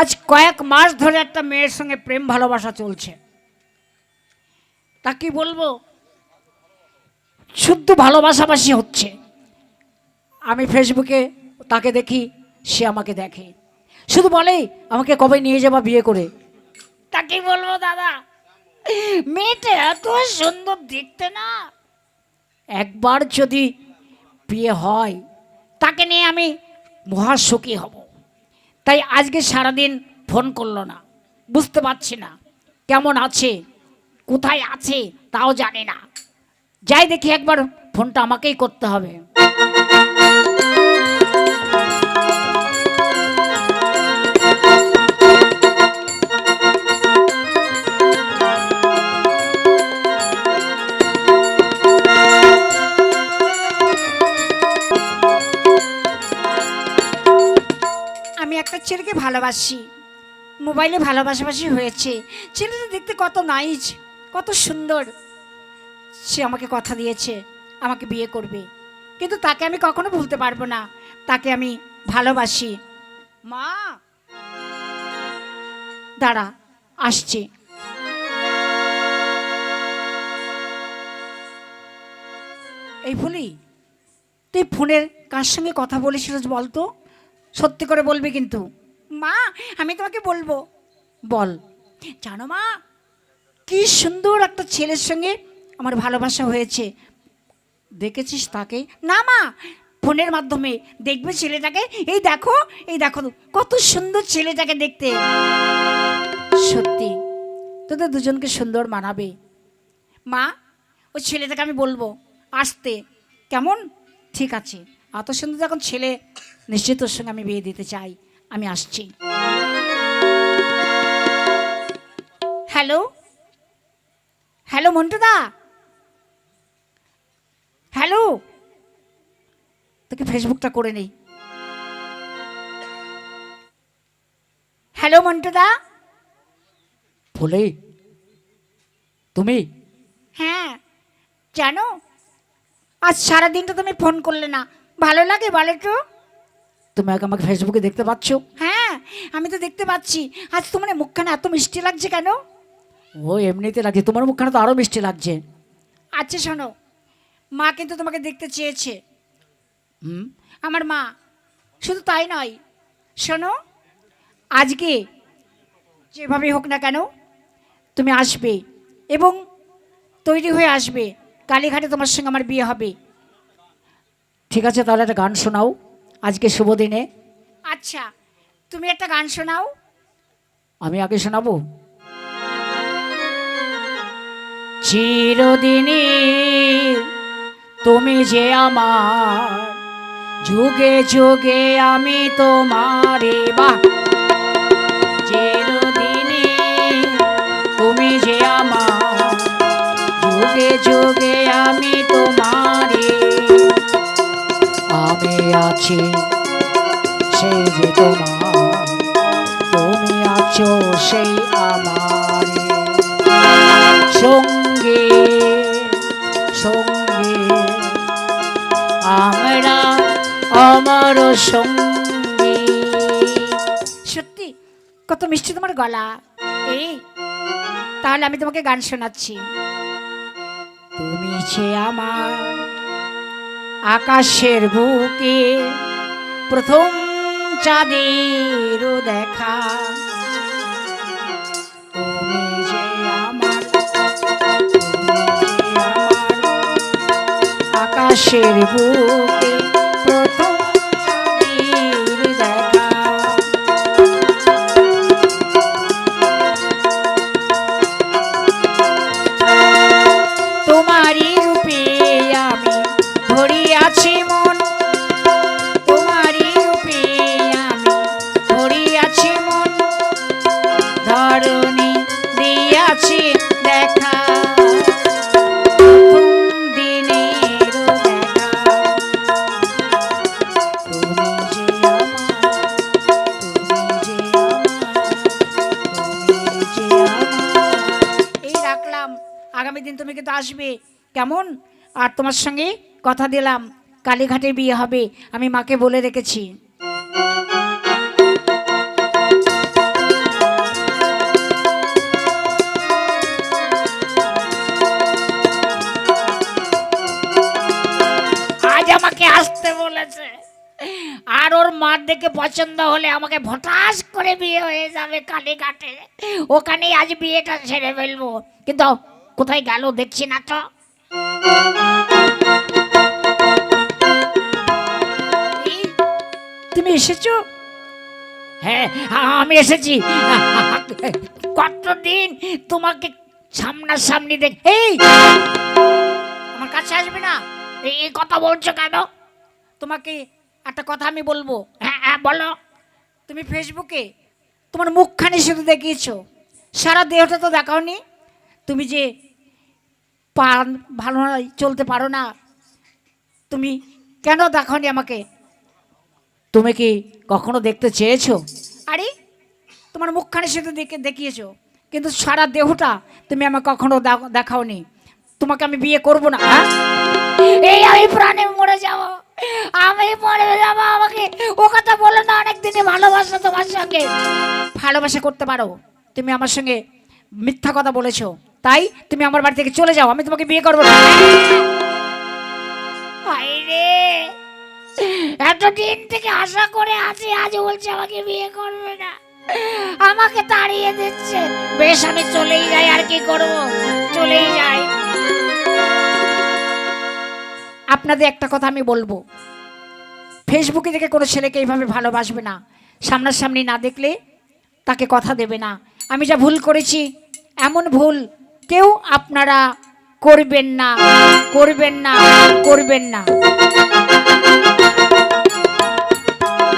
আজ কয়েক মাস ধরে একটা মেয়ের সঙ্গে প্রেম ভালোবাসা চলছে। তা কি বলব? শুদ্ধ ভালোবাসাবাসি হচ্ছে। আমি ফেসবুকে তাকে দেখি সে আমাকে দেখে। শুধু বলে আমাকে কবে নিয়ে যাবা বিয়ে করে? তা কি বলব দাদা? মেয়েটা এত সুন্দর দেখতে না। একবার যদি বিয়ে হয় তাকে নিয়ে আমি মহাসুখী হব। তাই আজকে সারাদিন ফোন করল না। বুঝতে পারছি না, কেমন আছে, কোথায় আছে, তাও জানি না। যাই দেখি একবার ফোনটা আমাকেই করতে হবে। একটা ছেলেকে ভালোবাসি। মোবাইলে ভালোবাসাবাসি হয়েছে। ছেলেটা দেখতে কত নাইজ কত সুন্দর। সে আমাকে কথা দিয়েছে, আমাকে বিয়ে করবে। কিন্তু তাকে আমি কখনো ভুলতে পারব না। তাকে আমি ভালোবাসি। মা! দাঁড়া, আসছি। এই ভুলি তুই ফোনের কার সঙ্গে কথা বলেছিলিস বলতো? সত্যি করে বলবি কিন্তু। মা আমি তোমাকে বলব। বল। জানো মা কি সুন্দর একটা ছেলের সঙ্গে আমার ভালোবাসা হয়েছে। দেখেছিস তাকে? না মা। ফোনের মাধ্যমে দেখবে ছেলেটাকে। এই দেখো এই দেখো কত সুন্দর ছেলেটাকে দেখতে। সত্যি তোদের দুজনকে সুন্দর মানাবে। মা ওই ছেলেটাকে আমি বলব আসতে। কেমন? ঠিক আছে। এত সুন্দর যখন ছেলে নিশ্চয়ই তোর সঙ্গে আমি বিয়ে দিতে চাই আমি আসছি। হ্যালো? হ্যালো মন্টুদা? হ্যালো? তোকে ফেসবুকটা করে নেই। হ্যালো মন্টুদা? বলে তুমি? হ্যাঁ। জানো আজ সারাদিনটা তুমি ফোন করলে না। ভালো লাগে বলো তো? তুমি আগে আমাকে ফেসবুকে দেখতে পাচ্ছ? হ্যাঁ আমি তো দেখতে পাচ্ছি। আজ তোমার মুখখানা এত মিষ্টি লাগছে কেন? ও এমনিতে লাগছে। তোমার মুখখানা তো আরও মিষ্টি লাগছে। আচ্ছা শোনো। মা কিন্তু তোমাকে দেখতে চেয়েছে। হুম? আমার মা। শুধু তাই নয় শোনো আজকে যেভাবে হোক না কেন তুমি আসবে এবং তৈরি হয়ে আসবে। কালীঘাটে তোমার সঙ্গে আমার বিয়ে হবে। ঠিক আছে তাহলে একটা গান শোনাও। আজকে শুভ দিনে। আচ্ছা তুমি একটা গান শোনাও। আমি আগে শোনাবো? চিরদিনই তুমি যে আমার যুগে যুগে আমি তোমারে বাহ। চিরদিনই তুমি যে আমার যুগে যুগে আমি আছি সেই যে তোমার তুমি আছো সেই আমার। সঙ্গে সঙ্গে আমরা আমার সঙ্গী। সত্যি কত মিষ্টি তোমার গলা। এই তাহলে আমি তোমাকে গান শোনাচ্ছি। তুমি যে আমার আকাশের বুকে প্রথম চাঁদের দেখা। আকাশের বুকে সেদিন তুমি কিন্তু আসবে। কেমন? আর তোমার সঙ্গে কথা দিলাম, কালীঘাটে বিয়ে হবে, আমি মাকে বলে রেখেছি। আজ আমাকে আসতে বলেছে। আর ওর মার দেখে পছন্দ হলে আমাকে ভটাস করে বিয়ে হয়ে যাবে কালীঘাটে। ওখানেই আজ বিয়েটা ছেড়ে ফেলব। কিন্তু কোথায় গেল দেখছি না তো। তুমি এসেছ? হ্যাঁ আমি এসেছি। কতদিন তোমাকে সামনাসামনি দেখ এই! আমার কাছে আসবে না। এই কথা বলছো কেন? তোমাকে একটা কথা আমি বলব। হ্যাঁ হ্যাঁ বলো। তুমি ফেসবুকে তোমার মুখখানি শুধু দেখিয়েছো। সারা দেহটা তো দেখাওনি। তুমি যে ভালো চলতে পারো না। তুমি কেন দেখাওনি আমাকে? তুমি কি কখনো দেখতে চেয়েছো? আরে, তোমার মুখখানি শুধু দেখে, দেখিয়েছো। কিন্তু সারা দেহটা তুমি আমাকে কখনো দেখাওনি। তোমাকে আমি বিয়ে করব না হ্যাঁ? এই আমি প্রাণে মরে যাব। আমি মরে যাব, আমাকে ও কথা বলো না অনেক দিনে ভালোবাসা তোমার সঙ্গে। ভালোবাসা করতে পারো। তুমি আমার সঙ্গে মিথ্যা কথা বলেছ। তাই তুমি আমার বাড়ি থেকে চলে যাও আমি তোমাকে বিয়ে করব এতদিন থেকে আশা করে আছি আজ বলছে আমাকে বিয়ে করবে না। আমাকে তাড়িয়ে দিচ্ছে। বেশ আমি চলেই যাই আর কি করব? চলেই যাই। আপনাদের একটা কথা আমি বলব। ফেসবুকে দেখে কোনো ছেলেকে এইভাবে ভালোবাসবে না। সামনাসামনি না দেখলে তাকে কথা দেবে না। আমি যা ভুল করেছি এমন ভুল কেউ আপনারা করবেন না করবেন না করবেন না।